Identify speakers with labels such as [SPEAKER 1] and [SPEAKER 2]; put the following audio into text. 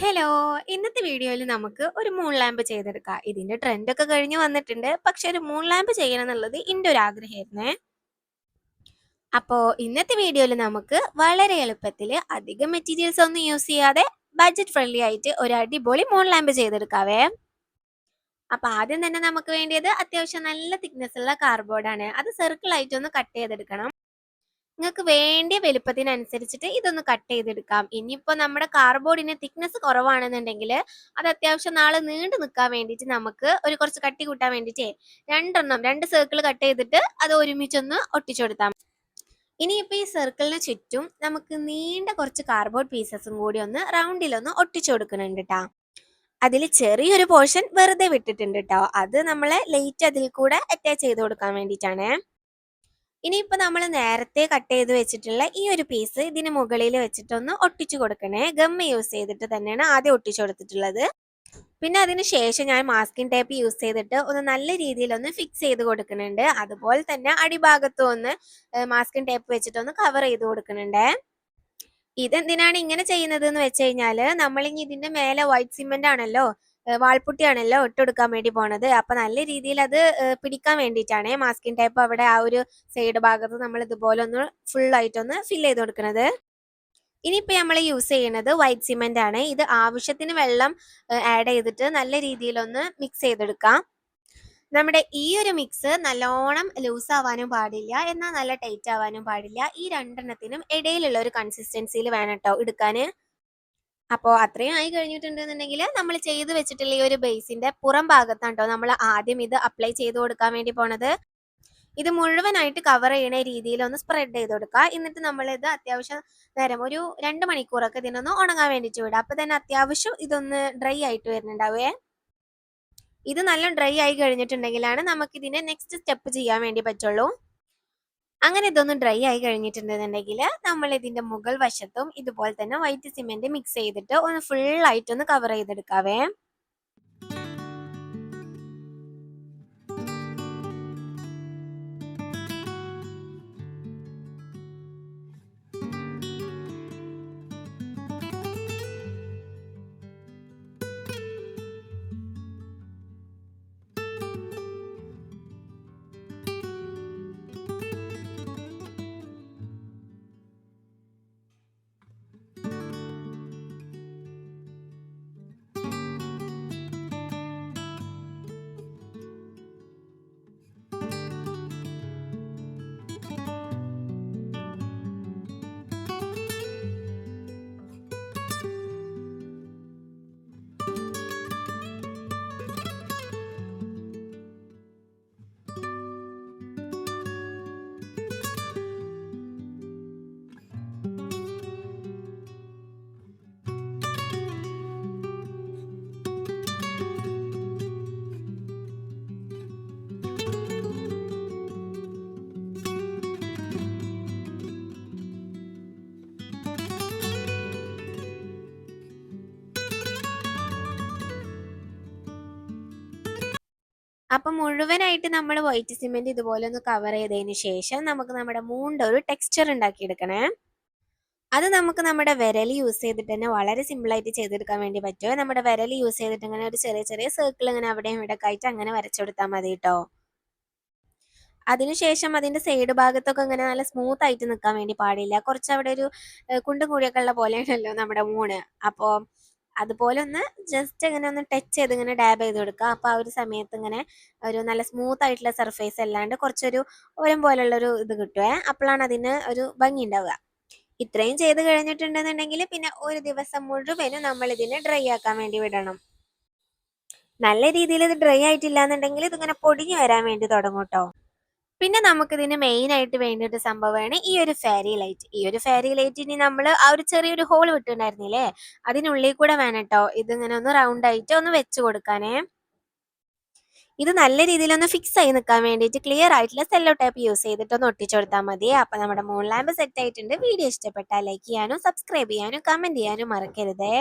[SPEAKER 1] Hello ഇന്നത്തെ വീഡിയോയിൽ നമുക്ക് ഒരു മൂൺ ലാമ്പ് ചെയ്തെടുക്കാം. ഇതിന്റെ ട്രെൻഡ് ഒക്കെ കഴിഞ്ഞ് വന്നിട്ടുണ്ട്. പക്ഷെ ഒരു മൂൺ ലാമ്പ് ചെയ്യണം എന്നുള്ളത് എന്റെ ഒരു ആഗ്രഹമായിരുന്നേ. അപ്പോ ഇന്നത്തെ വീഡിയോയിൽ നമുക്ക് വളരെ എളുപ്പത്തിൽ അധികം മെറ്റീരിയൽസ് ഒന്നും യൂസ് ചെയ്യാതെ ബഡ്ജറ്റ് ഫ്രണ്ട്ലി ആയിട്ട് ഒരു അടിപൊളി മൂൺ ലാമ്പ് ചെയ്തെടുക്കാവേ. അപ്പൊ ആദ്യം തന്നെ നമുക്ക് വേണ്ടിയത് അത്യാവശ്യം നല്ല തിക്നെസ് ഉള്ള കാർഡ്ബോർഡാണ് അത് സർക്കിൾ ആയിട്ട് ഒന്ന് കട്ട് ചെയ്തെടുക്കണം. നിങ്ങൾക്ക് വേണ്ടിയ വലുപ്പത്തിനനുസരിച്ചിട്ട് ഇതൊന്ന് കട്ട് ചെയ്തെടുക്കാം. ഇനിയിപ്പോൾ നമ്മുടെ കാർബോർഡിന് തിക്നെസ് കുറവാണെന്നുണ്ടെങ്കിൽ അത് അത്യാവശ്യം നാളെ നീണ്ടു നിൽക്കാൻ വേണ്ടിയിട്ട് നമുക്ക് ഒരു കുറച്ച് കട്ടി കൂട്ടാൻ വേണ്ടിയിട്ട് രണ്ടെണ്ണം രണ്ട് സർക്കിൾ കട്ട് ചെയ്തിട്ട് അത് ഒരുമിച്ചൊന്ന് ഒട്ടിച്ചു കൊടുത്താൽ ഇനിയിപ്പോൾ ഈ സർക്കിളിന് ചുറ്റും നമുക്ക് നീണ്ട കുറച്ച് കാർബോർഡ് പീസസും കൂടി ഒന്ന് റൗണ്ടിലൊന്ന് ഒട്ടിച്ചു കൊടുക്കുന്നുണ്ട് കേട്ടോ അതിൽ ചെറിയൊരു പോർഷൻ വെറുതെ വിട്ടിട്ടുണ്ട് കേട്ടോ അത് നമ്മളെ ലൈറ്റ് അതിൽ കൂടെ അറ്റാച്ച് ചെയ്ത് കൊടുക്കാൻ വേണ്ടിയിട്ടാണ്. ഇനിയിപ്പോ നമ്മൾ നേരത്തെ കട്ട് ചെയ്ത് വെച്ചിട്ടുള്ള ഈ ഒരു പീസ് ഇതിന് മുകളിൽ വെച്ചിട്ടൊന്ന് ഒട്ടിച്ചു കൊടുക്കണേ. ഗം യൂസ് ചെയ്തിട്ട് തന്നെയാണ് ആദ്യം ഒട്ടിച്ചു കൊടുത്തിട്ടുള്ളത്. പിന്നെ അതിന് ശേഷം ഞാൻ മാസ്കിംഗ് ടേപ്പ് യൂസ് ചെയ്തിട്ട് ഒന്ന് നല്ല രീതിയിൽ ഒന്ന് ഫിക്സ് ചെയ്ത് കൊടുക്കുന്നുണ്ട് അതുപോലെ തന്നെ അടിഭാഗത്തും ഒന്ന് മാസ്കിൻ ടേപ്പ് വെച്ചിട്ട് ഒന്ന് കവർ ചെയ്ത് കൊടുക്കുന്നുണ്ട് ഇതെന്തിനാണ് ഇങ്ങനെ ചെയ്യുന്നത് എന്ന് വെച്ച് കഴിഞ്ഞാൽ നമ്മളിനി ഇതിന്റെ മേലെ വൈറ്റ് സിമെന്റ് ആണല്ലോ വാൾപുട്ടിയാണല്ലോ ഒട്ടെടുക്കാൻ വേണ്ടി പോണത്. അപ്പൊ നല്ല രീതിയിൽ അത് പിടിക്കാൻ വേണ്ടിയിട്ടാണ് മാസ്കിൻ ടൈപ്പ് അവിടെ ആ ഒരു സൈഡ് ഭാഗത്ത് നമ്മൾ ഇതുപോലെ ഒന്ന് ഫുൾ ആയിട്ടൊന്ന് ഫിൽ ചെയ്ത് കൊടുക്കുന്നത് ഇനിയിപ്പോ നമ്മൾ യൂസ് ചെയ്യുന്നത് വൈറ്റ് സിമെന്റ് ആണ്. ഇത് ആവശ്യത്തിന് വെള്ളം ആഡ് ചെയ്തിട്ട് നല്ല രീതിയിലൊന്ന് മിക്സ് ചെയ്തെടുക്കാം. നമ്മുടെ ഈ ഒരു മിക്സ് നല്ലോണം ലൂസ് ആവാനും പാടില്ല. എന്നാൽ നല്ല ടൈറ്റ് ആവാനും പാടില്ല. ഈ രണ്ടെണ്ണത്തിനും ഇടയിലുള്ള ഒരു കൺസിസ്റ്റൻസിയിൽ വേണം കേട്ടോ എടുക്കാൻ. അപ്പോൾ അത്രയും ആയി കഴിഞ്ഞിട്ടുണ്ടെന്നുണ്ടെങ്കിൽ നമ്മൾ ചെയ്ത് വെച്ചിട്ടുള്ള ഈ ഒരു ബേസിന്റെ പുറം ഭാഗത്താണ് കേട്ടോ നമ്മൾ ആദ്യം ഇത് അപ്ലൈ ചെയ്ത് കൊടുക്കാൻ വേണ്ടി പോണത്? ഇത് മുഴുവനായിട്ട് കവർ ചെയ്യുന്ന രീതിയിൽ ഒന്ന് സ്പ്രെഡ് ചെയ്ത് കൊടുക്കുക എന്നിട്ട് നമ്മൾ ഇത് അത്യാവശ്യം നേരം ഒരു രണ്ട് മണിക്കൂറൊക്കെ ഇതിനൊന്ന് ഉണങ്ങാൻ വേണ്ടിയിട്ട് വിടുക അപ്പൊ തന്നെ അത്യാവശ്യം ഇതൊന്ന് ഡ്രൈ ആയിട്ട് വരുന്നുണ്ടാവേ. ഇത് നല്ല ഡ്രൈ ആയി കഴിഞ്ഞിട്ടുണ്ടെങ്കിലാണ് നമുക്ക് ഇതിനെ നെക്സ്റ്റ് സ്റ്റെപ്പ് ചെയ്യാൻ വേണ്ടി പറ്റുള്ളൂ. അങ്ങനെ ഇതൊന്ന് ഡ്രൈ ആയി കഴിഞ്ഞിട്ടുണ്ടെന്നുണ്ടെങ്കിൽ നമ്മൾ ഇതിന്റെ മുകൾ വശത്തും ഇതുപോലെ തന്നെ വൈറ്റ് സിമെന്റ് മിക്സ് ചെയ്തിട്ട് ഒന്ന് ഫുൾ ആയിട്ട് ഒന്ന് കവർ ചെയ്തെടുക്കാവേ. അപ്പൊ മുഴുവനായിട്ട് നമ്മൾ വൈറ്റ് സിമെന്റ് ഇതുപോലെ ഒന്ന് കവർ ചെയ്തതിന് ശേഷം നമുക്ക് നമ്മുടെ മൂണ്ട ഒരു ടെക്സ്ചർ ഉണ്ടാക്കിയെടുക്കണേ. അത് നമുക്ക് നമ്മുടെ വിരൽ യൂസ് ചെയ്തിട്ട് തന്നെ വളരെ സിമ്പിൾ ആയിട്ട് ചെയ്തെടുക്കാൻ വേണ്ടി പറ്റുമോ നമ്മുടെ വിരൽ യൂസ് ചെയ്തിട്ട് ഇങ്ങനെ ഒരു ചെറിയ ചെറിയ സർക്കിൾ ഇങ്ങനെ അവിടെയും ഇവിടെ ആയിട്ട് അങ്ങനെ വരച്ചെടുത്താൽ മതി കേട്ടോ അതിനുശേഷം അതിന്റെ സൈഡ് ഭാഗത്തൊക്കെ ഇങ്ങനെ നല്ല സ്മൂത്ത് ആയിട്ട് നിൽക്കാൻ വേണ്ടി പാടില്ല. കുറച്ച് അവിടെ ഒരു കുണ്ടും കുഴിയൊക്കെ ഉള്ള പോലെയാണല്ലോ നമ്മുടെ മൂണ്. അപ്പോൾ അതുപോലെ ഒന്ന് ജസ്റ്റ് ഇങ്ങനെ ഒന്ന് ടച്ച് ചെയ്ത് ഇങ്ങനെ ഡാബ് ചെയ്ത് കൊടുക്കുക. അപ്പോൾ ആ ഒരു സമയത്ത് ഇങ്ങനെ ഒരു നല്ല സ്മൂത്ത് ആയിട്ടുള്ള സർഫേസ് അല്ലാണ്ട് കുറച്ചൊരു ഓരം പോലുള്ളൊരു ഇത് കിട്ടുമേ അപ്പോഴാണ് അതിന് ഒരു ഭംഗി ഉണ്ടാവുക. ഇത്രയും ചെയ്ത് കഴിഞ്ഞിട്ടുണ്ടെന്നുണ്ടെങ്കിൽ പിന്നെ ഒരു ദിവസം മുഴുവനും നമ്മൾ ഇതിനെ ഡ്രൈ ആക്കാൻ വേണ്ടി വിടണം. നല്ല രീതിയിൽ ഇത് ഡ്രൈ ആയിട്ടില്ല എന്നുണ്ടെങ്കിൽ ഇതിങ്ങനെ പൊടിഞ്ഞു വരാൻ വേണ്ടി തുടങ്ങും കേട്ടോ പിന്നെ നമുക്കിതിന് മെയിൻ ആയിട്ട് വേണ്ട ഒരു സംഭവമാണ് ഈ ഒരു ഫെയറി ലൈറ്റ് ഈ ഒരു ഫെയറി ലൈറ്റിന് നമ്മൾ ആ ഒരു ചെറിയൊരു ഹോൾ വിട്ടുണ്ടായിരുന്നില്ലേ? അതിനുള്ളിൽ കൂടെ വേണം കേട്ടോ ഇതിങ്ങനെ ഒന്ന് റൗണ്ട് ആയിട്ട് ഒന്ന് വെച്ച് കൊടുക്കാനേ. ഇത് നല്ല രീതിയിൽ ഒന്ന് ഫിക്സ് ആയി നിൽക്കാൻ വേണ്ടിയിട്ട് ക്ലിയർ ആയിട്ടുള്ള സെല്ലോ ടൈപ്പ് യൂസ് ചെയ്തിട്ട് ഒന്ന് ഒട്ടിച്ചു കൊടുത്താൽ മതി. അപ്പൊ നമ്മുടെ മൂൺ ലാമ്പ് സെറ്റ് ആയിട്ടുണ്ട്. വീഡിയോ ഇഷ്ടപ്പെട്ടാൽ ലൈക്ക് ചെയ്യാനും സബ്സ്ക്രൈബ് ചെയ്യാനും കമന്റ് ചെയ്യാനും മറക്കരുതേ.